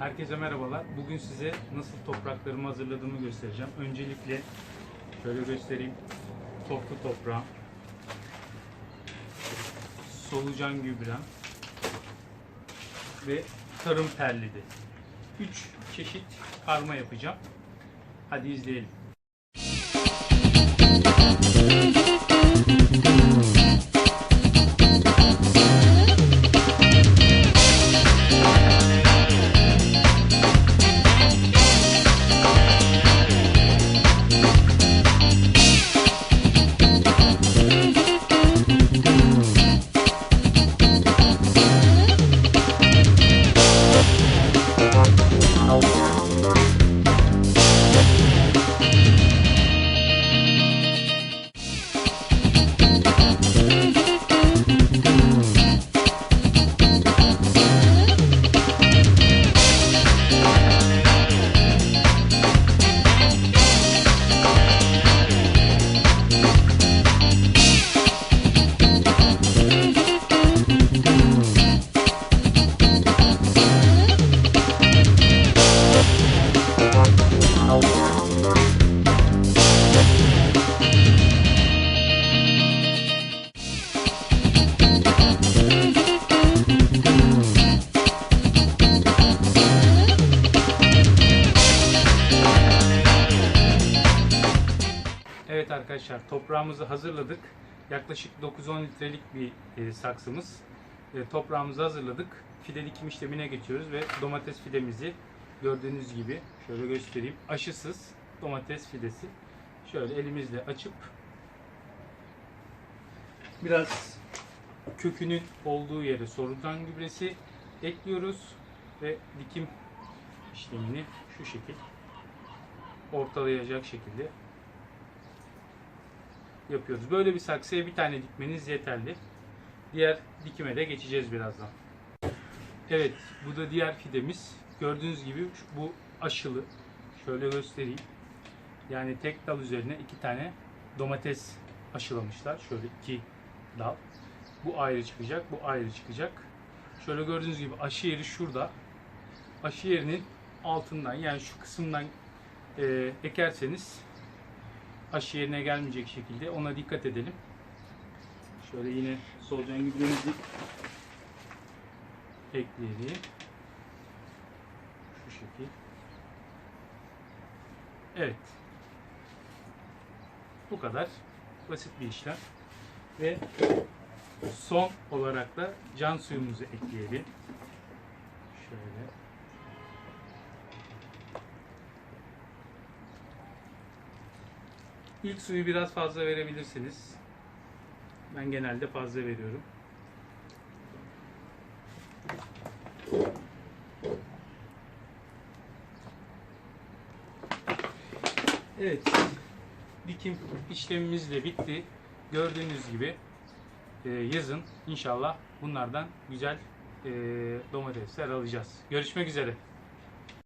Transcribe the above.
Herkese merhabalar. Bugün size nasıl topraklarımı hazırladığımı göstereceğim. Öncelikle şöyle göstereyim. Toplu toprağım. Solucan gübrem. Ve tarım terlidi. 3 çeşit karma yapacağım. Hadi izleyelim. Evet arkadaşlar toprağımızı hazırladık. Yaklaşık 9-10 litrelik bir e, saksımız. E, toprağımızı hazırladık. Fide dikim işlemine geçiyoruz ve domates fidemizi gördüğünüz gibi şöyle göstereyim. Aşısız domates fidesi. Şöyle elimizle açıp biraz kökünün olduğu yere sorudan gübresi ekliyoruz ve dikim işlemini şu şekil ortalayacak şekilde yapıyoruz. Böyle bir saksıya bir tane dikmeniz yeterli. Diğer dikime de geçeceğiz birazdan. Evet, bu da diğer fidemiz. Gördüğünüz gibi bu aşılı. Şöyle göstereyim. Yani tek dal üzerine iki tane domates aşılamışlar. Şöyle iki dal. Bu ayrı çıkacak, bu ayrı çıkacak. Şöyle gördüğünüz gibi aşı yeri şurada. Aşı yerinin altından yani şu kısımdan e, ekerseniz aşı yerine gelmeyecek şekilde ona dikkat edelim. Şöyle yine solucan gübremizi ekleyelim. Şu şekil. Evet. Bu kadar. Basit bir işlem. Ve son olarak da can suyumuzu ekleyelim. İlk suyu biraz fazla verebilirsiniz. Ben genelde fazla veriyorum. Evet. Dikim işlemimiz de bitti. Gördüğünüz gibi e, yazın inşallah bunlardan güzel e, domatesler alacağız. Görüşmek üzere.